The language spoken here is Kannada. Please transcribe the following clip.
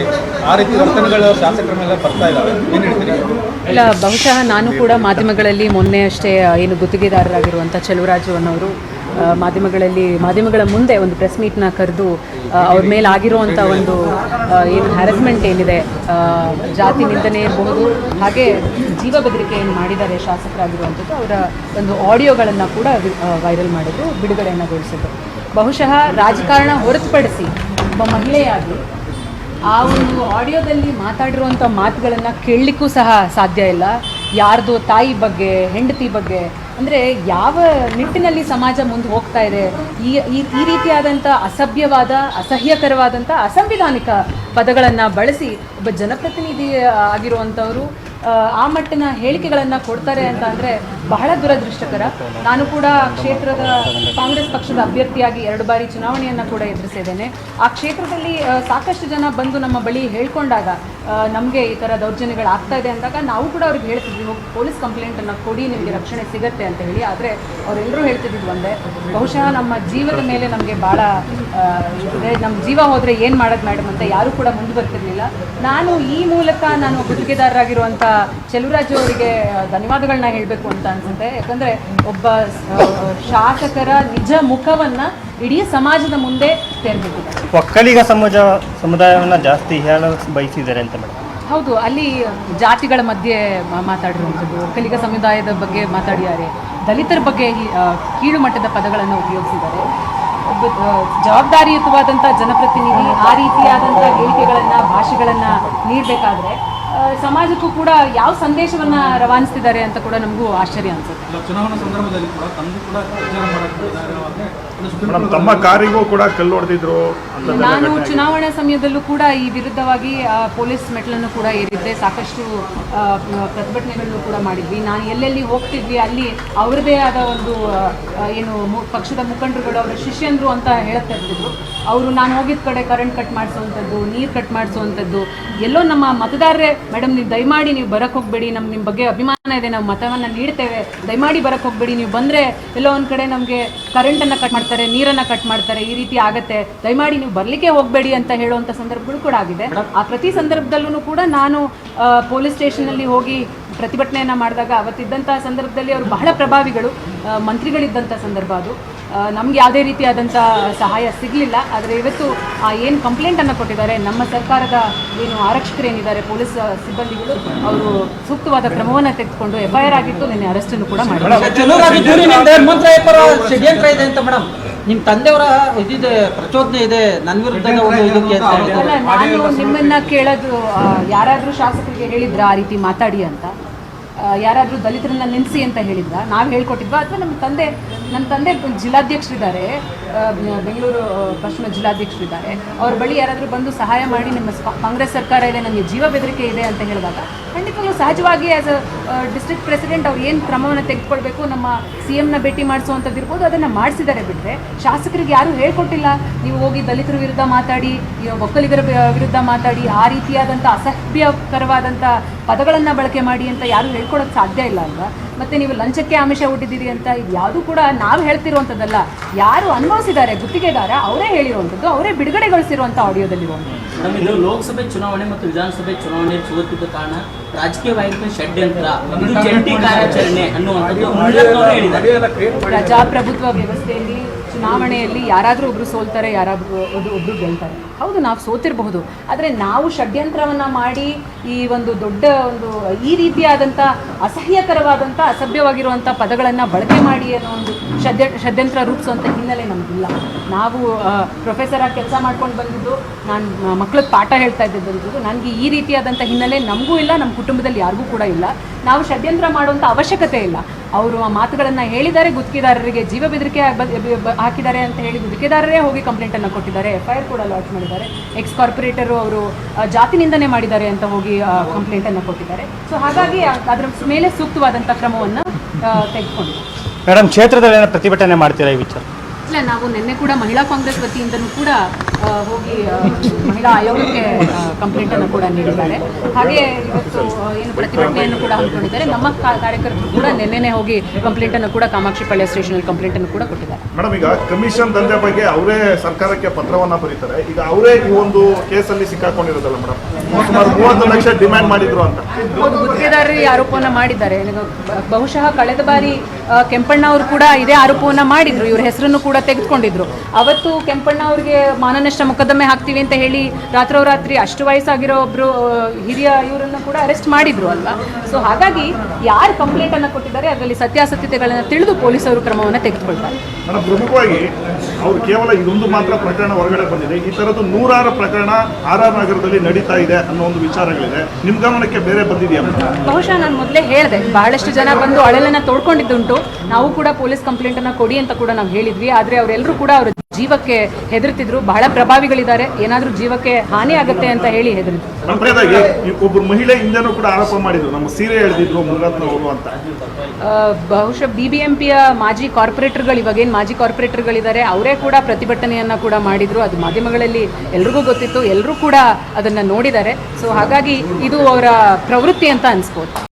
ಹೇಳಿದ್ರಿ ಆ ರೀತಿ ವರ್ತನೆಗಳು ಶಾಸಕರ ಬರ್ತಾ ಇದ್ದಾವೆ ಹೇಳ್ತೀರಿ? ಇಲ್ಲ, ಬಹುಶಃ ನಾನು ಕೂಡ ಮಾಧ್ಯಮಗಳಲ್ಲಿ ಮೊನ್ನೆ ಅಷ್ಟೇ ಏನು ಗುತ್ತಿಗೆದಾರರಾಗಿರುವಂಥ ಚೆಲುವರಾಜು ಅನ್ನೋರು ಮಾಧ್ಯಮಗಳಲ್ಲಿ, ಮಾಧ್ಯಮಗಳ ಮುಂದೆ ಒಂದು ಪ್ರೆಸ್ ಮೀಟ್ನ ಕರೆದು ಅವ್ರ ಮೇಲೆ ಆಗಿರುವಂಥ ಒಂದು ಏನು ಹ್ಯಾರಸ್ಮೆಂಟ್ ಏನಿದೆ ಜಾತಿ ನಿಂದನೆ ಇರಬಹುದು, ಹಾಗೆ ಜೀವ ಬೆದರಿಕೆ ಏನು ಮಾಡಿದ್ದಾರೆ ಶಾಸಕರಾಗಿರುವಂಥದ್ದು, ಅವರ ಒಂದು ಆಡಿಯೋಗಳನ್ನು ಕೂಡ ವೈರಲ್ ಮಾಡಿದ್ದು ಬಿಡುಗಡೆಯನ್ನುಗೊಳಿಸಿದ್ರು ಬಹುಶಃ ರಾಜಕಾರಣ ಹೊರತುಪಡಿಸಿ ಒಬ್ಬ ಮಹಿಳೆಯಾಗಿ ಆ ಒಂದು ಆಡಿಯೋದಲ್ಲಿ ಮಾತಾಡಿರುವಂಥ ಮಾತುಗಳನ್ನು ಕೇಳಲಿಕ್ಕೂ ಸಹ ಸಾಧ್ಯ ಇಲ್ಲ. ಯಾರ್ದು ತಾಯಿ ಬಗ್ಗೆ, ಹೆಂಡತಿ ಬಗ್ಗೆ, ಅಂದರೆ ಯಾವ ನಿಟ್ಟಿನಲ್ಲಿ ಸಮಾಜ ಮುಂದೆ ಹೋಗ್ತಾ ಇದೆ, ಈ ಈ ರೀತಿಯಾದಂಥ ಅಸಭ್ಯವಾದ, ಅಸಹ್ಯಕರವಾದಂಥ ಅಸಂವಿಧಾನಿಕ ಪದಗಳನ್ನು ಬಳಸಿ ಒಬ್ಬ ಜನಪ್ರತಿನಿಧಿ ಆಗಿರುವಂಥವರು ಆ, ಮಟ್ಟಿನ ಹೇಳಿಕೆಗಳನ್ನು ಕೊಡ್ತಾರೆ ಅಂತ ಅಂದರೆ ಬಹಳ ದುರದೃಷ್ಟಕರ. ನಾನು ಕೂಡ ಕ್ಷೇತ್ರದ ಕಾಂಗ್ರೆಸ್ ಪಕ್ಷದ ಅಭ್ಯರ್ಥಿಯಾಗಿ ಎರಡು ಬಾರಿ ಚುನಾವಣೆಯನ್ನು ಕೂಡ ಎದುರಿಸಿದ್ದೇನೆ. ಆ ಕ್ಷೇತ್ರದಲ್ಲಿ ಸಾಕಷ್ಟು ಜನ ಬಂದು ನಮ್ಮ ಬಳಿ ಹೇಳ್ಕೊಂಡಾಗ ನಮಗೆ ಈ ಥರ ದೌರ್ಜನ್ಯಗಳು ಆಗ್ತಾ ಇದೆ ಅಂದಾಗ ನಾವು ಕೂಡ ಅವ್ರಿಗೆ ಹೇಳ್ತಿದ್ವಿ, ಹೋಗಿ ಪೊಲೀಸ್ ಕಂಪ್ಲೇಂಟನ್ನು ಕೊಡಿ, ನಿಮಗೆ ರಕ್ಷಣೆ ಸಿಗತ್ತೆ ಅಂತ ಹೇಳಿ. ಆದರೆ ಅವರೆಲ್ಲರೂ ಹೇಳ್ತಿದ್ದಿದ್ದು ಒಂದೇ, ಬಹುಶಃ ನಮ್ಮ ಜೀವದ ಮೇಲೆ ನಮಗೆ ಭಾಳ ಇದೆ ನಮ್ಮ ಜೀವ ಹೋದರೆ ಏನು ಮಾಡೋದು ಮೇಡಮ್ ಅಂತ ಯಾರೂ ಕೂಡ ಮುಂದೆ ಬರ್ತಿರ್ಲಿಲ್ಲ. ನಾನು ಈ ಮೂಲಕ ನಾನು ಗುತ್ತಿಗೆದಾರರಾಗಿರುವಂಥ ಚೆಲುವರಾಜು ಅವರಿಗೆ ಧನ್ಯವಾದಗಳನ್ನ ಹೇಳಬೇಕು ಅಂತ ಅನ್ಸುತ್ತೆ. ಯಾಕಂದರೆ ಒಬ್ಬ ಶಾಸಕರ ನಿಜ ಮುಖವನ್ನು ಇಡೀ ಸಮಾಜದ ಮುಂದೆ ತೆರೆದಿದ್ದಾರೆ ಒಕ್ಕಲಿಗ ಸಮಾಜ ಸಮುದಾಯವನ್ನು ಜಾಸ್ತಿ ಹೇಳ ಬಯಸಿದ್ದಾರೆ ಅಂತ ಮೇಡಮ್. ಹೌದು ಅಲ್ಲಿ ಜಾತಿಗಳ ಮಧ್ಯೆ ಮಾತಾಡಿರುವಂಥದ್ದು ಒಕ್ಕಲಿಗ ಸಮುದಾಯದ ಬಗ್ಗೆ ಮಾತಾಡಿದ್ದಾರೆ ದಲಿತರ ಬಗ್ಗೆ ಕೀಳು ಮಟ್ಟದ ಪದಗಳನ್ನು ಉಪಯೋಗಿಸಿದ್ದಾರೆ. ಒಬ್ಬ ಜವಾಬ್ದಾರಿಯುತವಾದಂಥ ಜನಪ್ರತಿನಿಧಿ ಆ ರೀತಿಯಾದಂಥ ಹೇಳಿಕೆಗಳನ್ನು ಭಾಷೆಗಳನ್ನು ನೀಡಬೇಕಾದ್ರೆ ಸಮಾಜಕ್ಕೂ ಕೂಡ ಯಾವ ಸಂದೇಶವನ್ನ ರವಾನಿಸ್ತಿದ್ದಾರೆ ಅಂತ ಕೂಡ ನಮಗೂ ಆಶ್ಚರ್ಯ ಅನ್ಸುತ್ತೆ. ಚುನಾವಣಾ ಸಂದರ್ಭದಲ್ಲಿ ಕೂಡ ತಮಗೂ ತಮ್ಮ ಕಾರಿಗೂ ಕೂಡ ಕಲ್ಲು ಹೊಡೆದಿದ್ರು ಅಂತ ನಾನು ಚುನಾವಣಾ ಸಮಯದಲ್ಲೂ ಕೂಡ ಈ ವಿರುದ್ಧವಾಗಿ ಆ, ಪೊಲೀಸ್ ಮೆಟ್ಲನ್ನು ಕೂಡ ಏರಿದ್ದೆ. ಸಾಕಷ್ಟು ಆ, ಪ್ರತಿಭಟನೆಗಳನ್ನು ಕೂಡ ಮಾಡಿದ್ವಿ. ನಾನು ಎಲ್ಲೆಲ್ಲಿ ಹೋಗ್ತಿದ್ವಿ ಅಲ್ಲಿ ಅವರದೇ ಆದ ಒಂದು ಏನು ಮು- ಪಕ್ಷದ ಮುಖಂಡರುಗಳು ಅವರ ಶಿಷ್ಯಂದ್ರು ಅಂತ ಹೇಳ್ತಾ ಇರ್ತಿದ್ರು ಅವರು ನಾನು ಹೋಗಿದ್ದ ಕಡೆ ಕರೆಂಟ್ ಕಟ್ ಮಾಡಿಸುವಂಥದ್ದು ನೀರು ಕಟ್ ಮಾಡಿಸುವಂಥದ್ದು ಎಲ್ಲೋ ನಮ್ಮ ಮತದಾರರೇ ಮೇಡಮ್, ನೀವು ದಯಮಾಡಿ ನೀವು ಬರಕ್ಕೆ ಹೋಗಬೇಡಿ. ನಮ್ಮ ನಿಮ್ಮ ಬಗ್ಗೆ ಅಭಿಮಾನ ಇದೆ. ನಾವು ಮತವನ್ನು ನೀಡ್ತೇವೆ. ದಯಮಾಡಿ ಬರಕ್ಕೆ ಹೋಗಬೇಡಿ. ನೀವು ಬಂದರೆ ಎಲ್ಲೋ ಒಂದು ಕಡೆ ನಮಗೆ ಕರೆಂಟನ್ನು ಕಟ್ ಮಾಡ್ತಾರೆ, ನೀರನ್ನು ಕಟ್ ಮಾಡ್ತಾರೆ, ಈ ರೀತಿ ಆಗುತ್ತೆ. ದಯಮಾಡಿ ನೀವು ಬರಲಿಕ್ಕೆ ಹೋಗಬೇಡಿ ಅಂತ ಹೇಳುವಂಥ ಸಂದರ್ಭಗಳು ಕೂಡ ಆಗಿದೆ. ಆ ಪ್ರತಿ ಸಂದರ್ಭದಲ್ಲೂ ಕೂಡ ನಾನು ಪೊಲೀಸ್ ಸ್ಟೇಷನಲ್ಲಿ ಹೋಗಿ ಪ್ರತಿಭಟನೆಯನ್ನು ಮಾಡಿದಾಗ ಅವತ್ತಿದ್ದಂಥ ಸಂದರ್ಭದಲ್ಲಿ ಅವರು ಬಹಳ ಪ್ರಭಾವಿಗಳು. ಮಂತ್ರಿಗಳಿದ್ದಂಥ ಸಂದರ್ಭ ಅದು. ನಮ್ಗೆ ಯಾವುದೇ ರೀತಿಯಾದಂಥ ಸಹಾಯ ಸಿಗಲಿಲ್ಲ. ಆದರೆ ಇವತ್ತು ಆ ಏನು ಕಂಪ್ಲೇಂಟನ್ನು ಕೊಟ್ಟಿದ್ದಾರೆ ನಮ್ಮ ಸರ್ಕಾರದ ಏನು ಆರಕ್ಷಕರೇನಿದ್ದಾರೆ ಪೊಲೀಸ್ ಸಿಬ್ಬಂದಿಗಳು ಅವರು ಸೂಕ್ತವಾದ ಕ್ರಮವನ್ನು ತೆಗೆದುಕೊಂಡು ಎಫ್ ಐ ಆರ್ ಆಗಿತ್ತು ನಿನ್ನೆ ಅರೆಸ್ಟನ್ನು ಕೂಡ ಮಾಡಿದ್ದಾರೆ. ನಿಮ್ಮ ತಂದೆಯವರ ಇದಿದೆ ಪ್ರಚೋದನೆ ಇದೆ ನನ್ನ ವಿರುದ್ಧ ಒಂದು ಇದಕ್ಕೆ ಅಂತ ಹೇಳಿದ್ದಾರೆ. ನಾನು ನಿಮ್ಮನ್ನ ಕೇಳೋದು ಯಾರಾದರೂ ಯಾರಾದ್ರೂ ಶಾಸಕರಿಗೆ ಹೇಳಿದ್ರ ಆ ರೀತಿ ಮಾತಾಡಿ ಅಂತ. ಯಾರಾದ್ರೂ ದಲಿತರನ್ನ ನಿಲ್ಲಿಸಿ ಅಂತ ಹೇಳಿದ್ರ? ನಾವು ಹೇಳ್ಕೊಟ್ಟಿದ್ವಾ? ಅಥವಾ ನಮ್ಮ ತಂದೆ ನನ್ನ ತಂದೆ ಜಿಲ್ಲಾಧ್ಯಕ್ಷರಿದ್ದಾರೆ. ಬೆಂಗಳೂರು ಪಶ್ಚಿಮ ಜಿಲ್ಲಾಧ್ಯಕ್ಷರಿದ್ದಾರೆ. ಅವ್ರ ಬಳಿ ಯಾರಾದರೂ ಬಂದು ಸಹಾಯ ಮಾಡಿ ನಿಮ್ಮ ಕಾಂಗ್ರೆಸ್ ಸರ್ಕಾರ ಇದೆ, ನನಗೆ ಜೀವ ಬೆದರಿಕೆ ಇದೆ ಅಂತ ಹೇಳಿದಾಗ ಖಂಡಿತವಾಗ್ಲೂ ಸಹಜವಾಗಿ ಆಸ್ ಅ ಡಿಸ್ಟ್ರಿಕ್ಟ್ ಪ್ರೆಸಿಡೆಂಟ್ ಅವ್ರು ಏನು ಕ್ರಮವನ್ನು ತೆಗೆದುಕೊಳ್ಬೇಕು, ನಮ್ಮ ಸಿ ಎಮ್ನ ಭೇಟಿ ಮಾಡಿಸುವಂಥದ್ದು ಇರ್ಬೋದು, ಅದನ್ನು ಮಾಡಿಸಿದ್ದಾರೆ ಬಿಟ್ಟರೆ ಶಾಸಕರಿಗೆ ಯಾರೂ ಹೇಳ್ಕೊಟ್ಟಿಲ್ಲ. ನೀವು ಹೋಗಿ ದಲಿತರ ವಿರುದ್ಧ ಮಾತಾಡಿ ಒಕ್ಕಲಿಗರ ವಿರುದ್ಧ ಮಾತಾಡಿ, ಆ ರೀತಿಯಾದಂಥ ಅಸಭ್ಯಕರವಾದಂಥ ಪದಗಳನ್ನು ಬಳಕೆ ಮಾಡಿ ಅಂತ ಯಾರೂ ಹೇಳ್ಕೊಡೋಕ್ಕೆ ಸಾಧ್ಯ ಇಲ್ಲ ಅಲ್ವಾ? ಮತ್ತು ನೀವು ಲಂಚಕ್ಕೆ ಆಮಿಷ ಹುಟ್ಟಿದ್ದೀರಿ ಅಂತ ಇದು ಯಾವುದೂ ಕೂಡ ನಾವು ಹೇಳ್ತಿರುವಂಥದ್ದಲ್ಲ ಯಾರು ಅನುಭವಿಸಿದ್ದಾರೆ ಗುತ್ತಿಗೆದಾರ ಅವರೇ ಹೇಳಿರುವಂಥದ್ದು ಅವರೇ ಬಿಡುಗಡೆಗೊಳಿಸಿರುವಂಥ ಆಡಿಯೋದಲ್ಲಿರುವಂಥದ್ದು ನಮಗೆ ಇದು ಲೋಕಸಭೆ ಚುನಾವಣೆ ಮತ್ತು ವಿಧಾನಸಭೆ ಚುನಾವಣೆ ಸೋತಿದ್ದ ಕಾರಣ ರಾಜಕೀಯವಾಗಿ ಷಡ್ಯಂತ್ರ ಜಂಟಿ ಕಾರ್ಯಾಚರಣೆ ಅನ್ನುವಂಥದ್ದು ಪ್ರಜಾಪ್ರಭುತ್ವ ವ್ಯವಸ್ಥೆಯಲ್ಲಿ ಚುನಾವಣೆಯಲ್ಲಿ ಯಾರಾದರೂ ಒಬ್ರು ಸೋಲ್ತಾರೆ ಯಾರಾದರೂ ಒಬ್ರು ಒಬ್ರು ಗೆಲ್ತಾರೆ. ಹೌದು ನಾವು ಸೋತಿರಬಹುದು. ಆದರೆ ನಾವು ಷಡ್ಯಂತ್ರವನ್ನು ಮಾಡಿ ಈ ಒಂದು ದೊಡ್ಡ ಒಂದು ಈ ರೀತಿಯಾದಂಥ ಅಸಹ್ಯಕರವಾದಂಥ ಅಸಭ್ಯವಾಗಿರುವಂಥ ಪದಗಳನ್ನು ಬಳಕೆ ಮಾಡಿ ಅನ್ನೋ ಒಂದು ಷಡ್ಯ, ಷಡ್ಯಂತ್ರ ರೂಪಿಸುವಂಥ ಹಿನ್ನೆಲೆ ನಮಗಿಲ್ಲ. ನಾವು ಪ್ರೊಫೆಸರ್ ಆಗಿ ಕೆಲಸ ಮಾಡ್ಕೊಂಡು ಬಂದಿದ್ದು, ನಾನು ಮಕ್ಳಿಗೆ ಪಾಠ ಹೇಳ್ತಾ ಇದ್ದಿದ್ದು ನನಗೆ ಈ ರೀತಿಯಾದಂಥ ಹಿನ್ನೆಲೆ ನಮಗೂ ಇಲ್ಲ ನಮ್ಮ ಕುಟುಂಬದಲ್ಲಿ ಯಾರಿಗೂ ಕೂಡ ಇಲ್ಲ. ನಾವು ಷಡ್ಯಂತ್ರ ಮಾಡುವಂಥ ಅವಶ್ಯಕತೆ ಇಲ್ಲ. ಅವರು ಆ ಮಾತುಗಳನ್ನು ಹೇಳಿದ್ದಾರೆ ಗುತ್ತಿಗೆದಾರರಿಗೆ ಜೀವ ಬೆದರಿಕೆ ಹಾಕಿದ್ದಾರೆ ಅಂತ ಹೇಳಿ ಗುತ್ತಿಗೆದಾರರೇ ಹೋಗಿ ಕಂಪ್ಲೇಂಟನ್ನು ಕೊಟ್ಟಿದ್ದಾರೆ. ಎಫ್ ಐ ಆರ್ ಕೂಡ ಲಾಂಚ್ ಮಾಡಿದ್ದಾರೆ. ಎಕ್ಸ್ ಕಾರ್ಪೊರೇಟರು ಅವರು ಜಾತಿನಿಂದನೇ ಜಾತಿ ನಿಂದನೆ ಮಾಡಿದ್ದಾರೆ ಅಂತ ಹೋಗಿ ಕಂಪ್ಲೇಂಟನ್ನು ಕೊಟ್ಟಿದ್ದಾರೆ. ಸೊ ಹಾಗಾಗಿ ಅದರ ಮೇಲೆ ಸೂಕ್ತವಾದಂಥ ಕ್ರಮವನ್ನು ತೆಗೆದುಕೊಂಡಿದ್ದಾರೆ. ಮೇಡಮ್ ಕ್ಷೇತ್ರದಲ್ಲಿ ಏನೋ ಪ್ರತಿಭಟನೆ ಮಾಡ್ತೀರಾ ಈ ವಿಚಾರ? ಇಲ್ಲ ನಾವು ನಿನ್ನೆ ಕೂಡ ಮಹಿಳಾ ಕಾಂಗ್ರೆಸ್ ವತಿಯಿಂದನೂ ಕೂಡ ಹೋಗಿ ಮಹಿಳಾ ಆಯೋಗಕ್ಕೆ ಕಂಪ್ಲೇಂಟನ್ನು ಕೂಡ ನೀಡಿದ್ದಾರೆ. ಹಾಗೆ ಇವತ್ತು ಏನು ಪ್ರತಿಭಟನೆಯನ್ನು ಕೂಡ ಹಮ್ಮಿಕೊಂಡಿದ್ದಾರೆ. ನಮ್ಮ ಕಾರ್ಯಕರ್ತರು ಕೂಡ ನಿನ್ನೆನೆ ಹೋಗಿ ಕಂಪ್ಲೇಂಟನ್ನು ಕೂಡ ಕಾಮಾಕ್ಷಿ ಅಲ್ಲಿ ಸ್ಟೇಷನಲ್ಲಿ ಕಂಪ್ಲೇಂಟನ್ನು ಕೂಡ ಕೊಟ್ಟಿದ್ದಾರೆ. ಮೇಡಮ್ ಈಗ ಕಮಿಷನ್ ದಂಧೆ ಬಗ್ಗೆ ಅವರೇ ಸರ್ಕಾರಕ್ಕೆ ಪತ್ರವನ್ನ ಬರೀತಾರೆ. ಈಗ ಅವರೇ ಈ ಒಂದು ಕೇಸಲ್ಲಿ ಸಿಕ್ಕಾಕೊಂಡಿರೋದಲ್ಲ ಮೇಡಮ್? ಸುಮಾರು ಮೂವತ್ತು ಲಕ್ಷ ಡಿಮ್ಯಾಂಡ್ ಮಾಡಿದ್ರು ಅಂತ. ಗುತ್ತಿಗೆದಾರರು ಈ ಆರೋಪವನ್ನ ಮಾಡಿದ್ದಾರೆ. ಬಹುಶಃ ಕಳೆದ ಬಾರಿ ಕೆಂಪಣ್ಣ ಅವರು ಕೂಡ ಇದೇ ಆರೋಪವನ್ನ ಮಾಡಿದ್ರು. ಇವ್ರ ಹೆಸರನ್ನು ಕೂಡ ತೆಗೆದುಕೊಂಡಿದ್ರು. ಅವತ್ತು ಕೆಂಪಣ್ಣ ಅವರಿಗೆ ಮಾನನಷ್ಟ ಮೊಕದ್ದಮೆ ಹಾಕ್ತೀವಿ ಅಂತ ಹೇಳಿ ರಾತ್ರೋರಾತ್ರಿ ಅಷ್ಟು ವಯಸ್ಸಾಗಿರೋ ಒಬ್ರು ಆ, ಹಿರಿಯ ಇವರನ್ನು ಕೂಡ ಅರೆಸ್ಟ್ ಮಾಡಿದ್ರು ಅಲ್ವಾ? ಸೊ ಹಾಗಾಗಿ ಯಾರು ಕಂಪ್ಲೇಂಟ್ ಅನ್ನ ಕೊಟ್ಟಿದ್ದಾರೆ ಅದರಲ್ಲಿ ಸತ್ಯಾಸತ್ಯತೆಗಳನ್ನ ತಿಳಿದು ಪೊಲೀಸರು ಕ್ರಮವನ್ನು ತೆಗೆದುಕೊಳ್ತಾರೆ. ಪ್ರಮುಖವಾಗಿ ಅವರು ಕೇವಲ ಇದೊಂದು ಮಾತ್ರ ಪ್ರಕರಣ ಹೊರಗಡೆ ಬಂದಿದೆ. ಈ ತರದ್ದು ನೂರಾರು ಪ್ರಕರಣ ಆರ್ ಆರ್ ನಗರದಲ್ಲಿ ನಡೀತಾ ಇದೆ ಅನ್ನೋ ಒಂದು ವಿಚಾರಗಳಿದೆ. ನಿಮ್ಮ ಗಮನಕ್ಕೆ ಬೇರೆ ಬಂದಿದೆಯಾ? ಬಹುಶಃ ನಾನು ಮೊದಲೇ ಹೇಳಿದೆ ಬಹಳಷ್ಟು ಜನ ಬಂದು ಅಳಲನ್ನ ತೋಡ್ಕೊಂಡಿದ್ದುಂಟು. ನಾವು ಕೂಡ ಪೊಲೀಸ್ ಕಂಪ್ಲೇಂಟ್ ಅನ್ನ ಕೊಡಿ ಅಂತ ಕೂಡ ನಾವು ಹೇಳಿದ್ವಿ. ಆದ್ರೆ ಅವರೆಲ್ಲರೂ ಕೂಡ ಅವರ ಜೀವಕ್ಕೆ ಹೆದರ್ತಿದ್ರು ಬಹಳ ಪ್ರಭಾವಿಗಳಿದ್ದಾರೆ. ಏನಾದ್ರೂ ಜೀವಕ್ಕೆ ಹಾನಿ ಆಗುತ್ತೆ ಅಂತ ಹೇಳಿ ಹೆದರಿದ್ರು ಈ ಒಬ್ಬರು ಮಹಿಳೆ ಹಿಂದೆನೂ ಕೂಡ ಆರೋಪ ಮಾಡಿದ್ರು. ನಮ್ಮ ಸೀರೆ ಎಳೆದಿದ್ರು ಮುನಿರತ್ನ ಅವರು ಅಂತ. ಆ, ಬಹುಶಃ ಬಿ ಬಿ ಎಂ ಪಿಯ ಮಾಜಿ ಕಾರ್ಪೊರೇಟರ್ಗಳು ಇವಾಗೇನು ಮಾಜಿ ಕಾರ್ಪೊರೇಟರ್ಗಳಿದ್ದಾರೆ ಅವರೇ ಕೂಡ ಪ್ರತಿಭಟನೆಯನ್ನ ಕೂಡ ಮಾಡಿದ್ರು. ಅದು ಮಾಧ್ಯಮಗಳಲ್ಲಿ ಎಲ್ರಿಗೂ ಗೊತ್ತಿತ್ತು. ಎಲ್ಲರೂ ಕೂಡ ಅದನ್ನ ನೋಡಿದ್ದಾರೆ. ಸೊ ಹಾಗಾಗಿ ಇದು ಅವರ ಪ್ರವೃತ್ತಿ ಅಂತ ಅನ್ಸ್ಬೋದು.